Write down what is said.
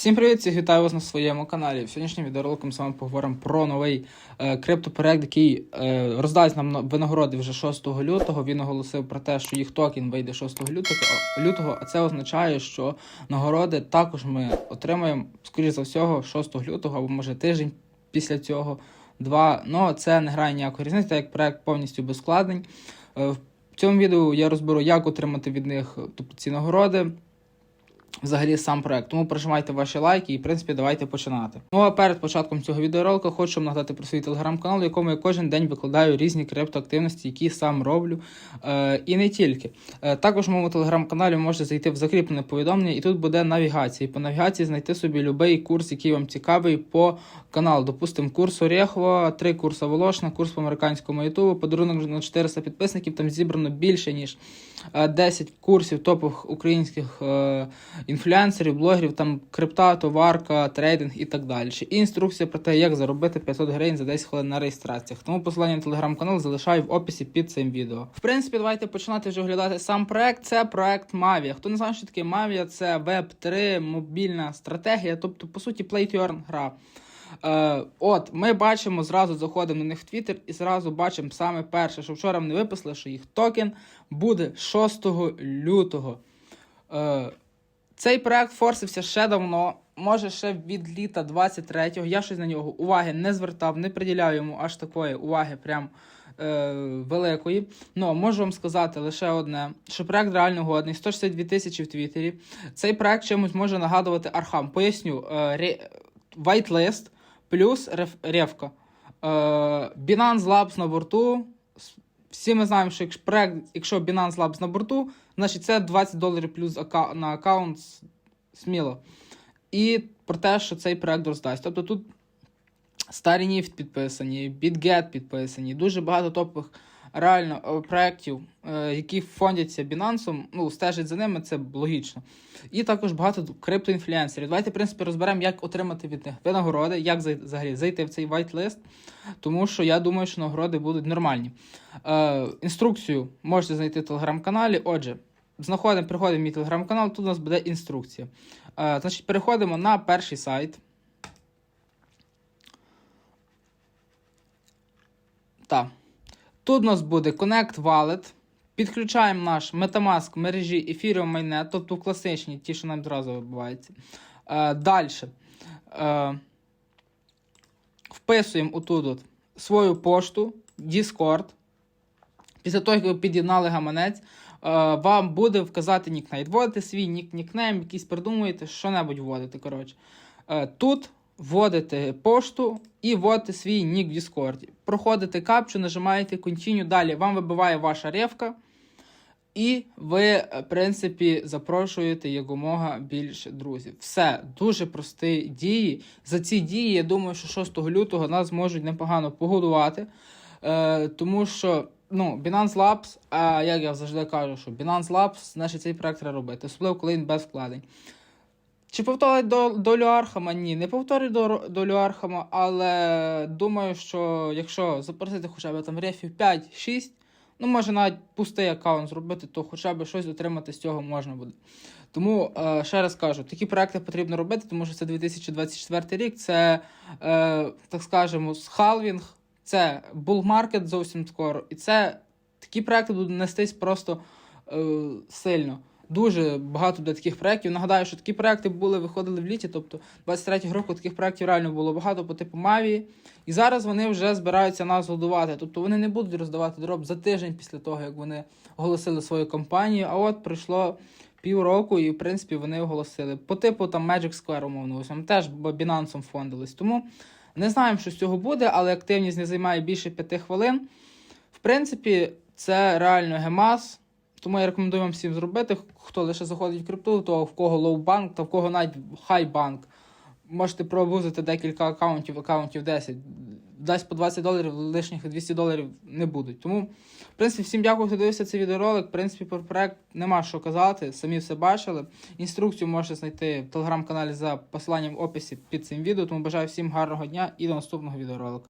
Всім привіт, всіх вітаю вас на своєму каналі. Сьогоднішнім ми з вами поговоримо про новий е, криптопроект, який е, роздасть нам винагороди вже 6 лютого. Він оголосив про те, що їх токен вийде 6 лютого, лютого а це означає, що нагороди також ми отримаємо, скоріш за всього, 6 лютого або може тиждень після цього. Два. Ну, це не грає ніякої різниці, так як проект повністю без складень. Е, в цьому відео я розберу, як отримати від них тобто, ці нагороди взагалі сам проект. Тому прожимайте ваші лайки і, в принципі, давайте починати. Ну а перед початком цього відеоролика хочу вам нагадати про свій телеграм-канал, в якому я кожен день викладаю різні криптоактивності, які сам роблю. Е, і не тільки. Е, також в моєму телеграм-каналі можете зайти в закріплене повідомлення, і тут буде навігація. І по навігації знайти собі будь-який курс, який вам цікавий по каналу. Допустимо, курс Орєхова, три курси Волошна, курс по американському ютубу, подарунок на 400 підписників. Там зібрано більше ніж е, 10 курсів топових українських е, інфлюенсерів, блогерів, там крипта, товарка, трейдинг і так далі. І інструкція про те, як заробити 500 гривень за 10 хвилин на реєстраціях. Тому посилання на телеграм-канал залишаю в описі під цим відео. В принципі, давайте починати вже оглядати сам проект. Це проект Mavia. Хто не знає, що таке Mavia, це Web3, мобільна стратегія, тобто, по суті, play to earn гра. Е, от, ми бачимо, зразу заходимо на них в Твіттер і зразу бачимо саме перше, що вчора вони виписали, що їх токен буде 6 лютого. Е, цей проект форсився ще давно, може ще від літа 23-го. Я щось на нього уваги не звертав, не приділяю йому аж такої уваги, прям е, великої. Ну, можу вам сказати лише одне: що проект реально годний, 162 тисячі в Твіттері. Цей проект чимось може нагадувати Архам. Поясню, е, плюс ревка. Е, Binance на борту. Всі ми знаємо, що проект, якщо Binance Labs на борту, значить це 20 доларів плюс на аккаунт сміло. І про те, що цей проект роздасть. Тобто тут старі Ніфт підписані, BitGet підписані, дуже багато топових реально е, проєктів, е, які фондяться Binance, ну, стежать за ними, це логічно. І також багато криптоінфлюенсерів. Давайте, в принципі, розберемо, як отримати від них винагороди, як взагалі зайти в цей whitelist, тому що я думаю, що нагороди будуть нормальні. Е, інструкцію можете знайти в телеграм-каналі. Отже, знаходимо, приходимо в мій телеграм-канал, тут у нас буде інструкція. Е, значить, переходимо на перший сайт. Так. Тут у нас буде Connect Wallet. Підключаємо наш Metamask мережі Ethereum Mainnet, тобто класичні, ті, що нам одразу вибиваються. Е, Далі. Е, вписуємо отут от свою пошту, Discord. Після того, як ви під'єднали гаманець, е, вам буде вказати нікнейм. Вводите свій нік нікнейм, якийсь придумуєте, що-небудь вводите. Коротше. Е, Тут вводите пошту і вводите свій нік в Discord. Проходите капчу, нажимаєте Continue. Далі вам вибиває ваша ревка. І ви, е, в принципі, запрошуєте якомога більше друзів. Все, дуже прості дії. За ці дії, я думаю, що 6 лютого нас зможуть непогано погодувати. Е, тому що ну, Binance Labs, а як я завжди кажу, що Binance Labs, значить цей проект треба робити, особливо коли він без вкладень. Чи повторить до- долю Архама? Ні, не повторить до- долю Архама, але думаю, що якщо запросити хоча б там рефів 5-6, ну може навіть пустий аккаунт зробити, то хоча б щось отримати з цього можна буде. Тому е, ще раз кажу, такі проекти потрібно робити, тому що це 2024 рік, це, е, так скажемо, схалвінг, це булмаркет зовсім скоро, і це такі проекти будуть нестись просто е, сильно. Дуже багато буде таких проєктів. Нагадаю, що такі проекти були, виходили в літі, тобто 23 року таких проєктів реально було багато по типу Маві. І зараз вони вже збираються нас годувати. Тобто вони не будуть роздавати дроб за тиждень після того, як вони оголосили свою кампанію. А от пройшло півроку, і в принципі вони оголосили. По типу там Magic Square, умовно, ось там теж Binance фондились. Тому не знаємо, що з цього буде, але активність не займає більше 5 хвилин. В принципі, це реально гемас. Тому я рекомендую вам всім зробити. Хто лише заходить в крипту, то в кого лоу-банк, та в кого навіть хай-банк. Можете пробузити декілька аккаунтів, аккаунтів 10. Дасть по 20 доларів, лишніх 200 доларів не будуть. Тому, в принципі, всім дякую, хто дивився цей відеоролик. В принципі, про проект нема що казати, самі все бачили. Інструкцію можете знайти в телеграм-каналі за посиланням в описі під цим відео. Тому бажаю всім гарного дня і до наступного відеоролика.